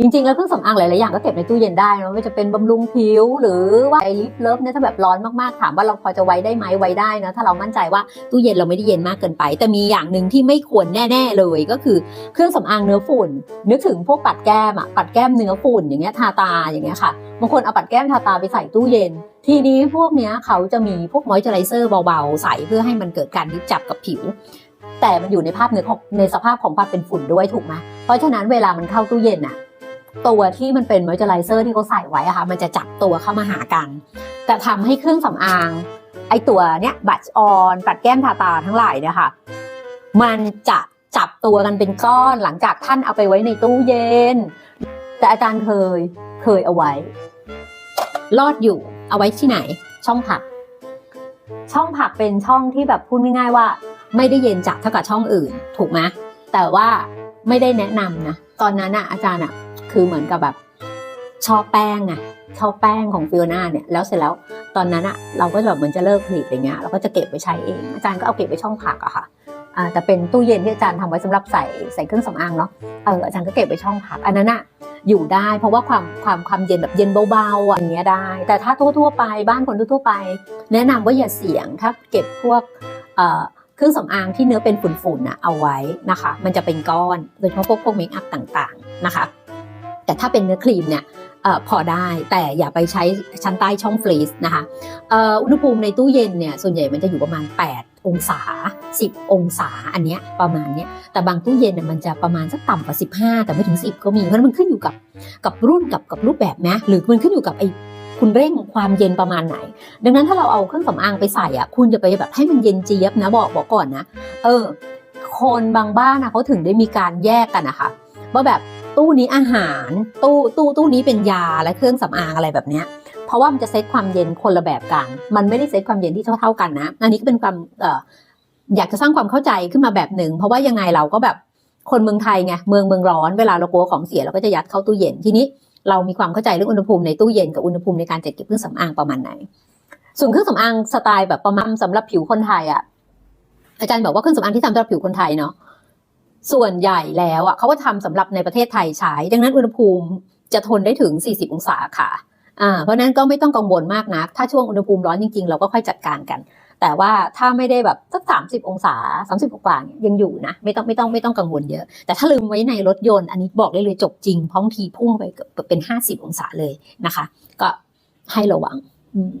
จริงๆ แล้วเครื่องสำอางหลายๆอย่างก็เก็บในตู้เย็นได้นะไม่ว่าจะเป็นบำรุงผิว หรือว่าไอลิปเลิฟเนี่ยถ้าแบบร้อนมากๆ ถามว่าเราพอจะไว้ได้ไหมไว้ได้นะถ้าเรามั่นใจว่าตู้เย็นเราไม่ได้เย็นมากเกินไป แต่มีอย่างหนึ่งที่ไม่ควรแน่ ๆ เลยก็คือเครื่องสำอางเนื้อฝุ่น นึกถึงพวกปัดแก้มอะปัดแก้มเนื้อฝุ่นอย่างเงี้ยทาตาอย่างเงี้ยค่ะบางคนเอาปัดแก้มทาตาไปใส่ตู้เย็น ทีนี้พวกเนี้ยเขาจะมีพวกมอยเจอไรเซอร์เบาๆใส่เพื่อให้มันเกิดการยึดจับกับผิวแต่มันอยู่ในภาพเนื้อของในสภาพของความเป็นฝุ่นด้วยถูกไหมเพราะฉะนั้นเวลามันเข้าตู้เย็นอะ ตัวที่มันเป็นมอยเจอไรเซอร์ที่เขาใส่ไว้อะค่ะ มันจะจับตัวเข้ามาหากัน แต่ทำให้เครื่องสำอาง ไอตัวเนี้ยบัตออนปัดแก้มทาตาทั้งหลายเนี่ยค่ะ มันจะจับตัวกันเป็นก้อนหลังจากท่านเอาไปไว้ในตู้เย็น แต่อาจารย์เคยเคยเอาไว้ รอดอยู่เอาไว้ที่ไหน ช่องผัก ช่องผักเป็นช่องที่แบบพูดง่ายๆว่า ไม่ได้เย็นจัดเท่ากับช่องอื่น ถูกไหมแต่ว่าไม่ได้แนะนำนะ ตอนนั้นอะอาจารย์อะ คือเหมือนกับแบบชอบแป้งไงชอบแป้งของฟิโอนาเนี่ยแล้วเสร็จแล้วตอนนั้นอะเราก็จะแบบเหมือนจะเลิกผลิตอะไรเงี้ยเราก็จะเก็บไปใช้เอง อาจารย์ก็เอาเก็บไว้ช่องผักอะค่ะแต่เป็นตู้เย็นที่อาจารย์ทำไว้สำหรับใส่ใส่เครื่องสำอางเนาะเอออาจารย์ก็เก็บไว้ช่องผักอันนั้นอะอยู่ได้เพราะว่าความความความเย็นแบบเย็นเบาๆอะอย่างเงี้ยได้ แต่ถ้าทั่วๆไปบ้านคนทั่วๆไป แนะนำว่าอย่าเสี่ยงถ้าเก็บพวกเครื่องสำอางที่เนื้อเป็นฝุ่นๆนะเอาไว้นะคะ มันจะเป็นก้อนโดยเฉพาะพวกพวกเมคอัพต่างๆนะคะ แต่ถ้าเป็นเนื้อครีมเนี่ยออพอได้แต่อย่าไปใช้ชั้นใต้ช่องฟรีซนะคะอ,อุณหภูมิในตู้เย็นเนี่ยส่วนใหญ่มันจะอยู่ประมาณ 8 องศา 10 องศาอันเนี้ยประมาณเนี้ยแต่บางตู้เย็นเนี่ยมันจะประมาณสักต่ำกว่า 15 แต่ไม่ถึง 10 ก็มีเพราะนั้นมันขึ้นอยู่กับกับรุ่นกับกับรูปแบบนะหรือมันขึ้นอยู่กับไอคุณเร่งความเย็นประมาณไหน ดังนั้นถ้าเราเอาเครื่องสำอางไปใส่อะคุณจะไปแบบให้มันเย็นเจี๊ยบนะบอกบอกก่อนนะ เออ คนบางบ้านนะเขาถึงได้มีการแยกกันนะคะว่าแบบ ตู้นี้อาหาร ตู้ตู้ตู้นี้เป็นยาและเครื่องสำอางอะไรแบบเนี้ยเพราะว่ามันจะเซตความเย็นคนละแบบกัน มันไม่ได้เซตความเย็นที่เท่าเท่ากันนะอันนี้ก็เป็นความเอ่ออยากจะสร้างความเข้าใจขึ้นมาแบบหนึ่งเพราะว่ายังไงเราก็แบบคนเมืองไทยไงเมืองเมืองร้อนเวลาเรากลัวของเสียเราก็จะยัดเข้าตู้เย็นทีนี้เรามีความเข้าใจเรื่องอุณหภูมิในตู้เย็นกับอุณหภูมิในการจัดเก็บเครื่องสำอางประมาณไหน ส่วนเครื่องสำอางสไตล์แบบประมาณสำหรับผิวคนไทยอะอาจารย์บอกว่าเครื่องสำอางที่ทำสำหรับผิวคนไทยเนาะ ส่วนใหญ่แล้วอะเขาก็ทำสำหรับในประเทศไทยใช้ ดังนั้นอุณหภูมิจะทนได้ถึง 40 องศาค่ะอ่าเพราะนั้นก็ไม่ต้องกังวลมากนะถ้าช่วงอุณหภูมิร้อนจริงๆ เราก็ค่อยจัดการกัน แต่ว่าถ้าไม่ได้แบบสักสามสิบองศาสามสิบกว่าเนี่ยยังอยู่นะ ไม่ต้องไม่ต้องไม่ต้องกังวลเยอะ แต่ถ้าลืมไว้ในรถยนต์อันนี้บอกได้เลยจบจริงพราะบางทีพุ่งไปเกือบเป็นห้าสิบองศาเลยนะคะ ก็ให้ระวัง อืม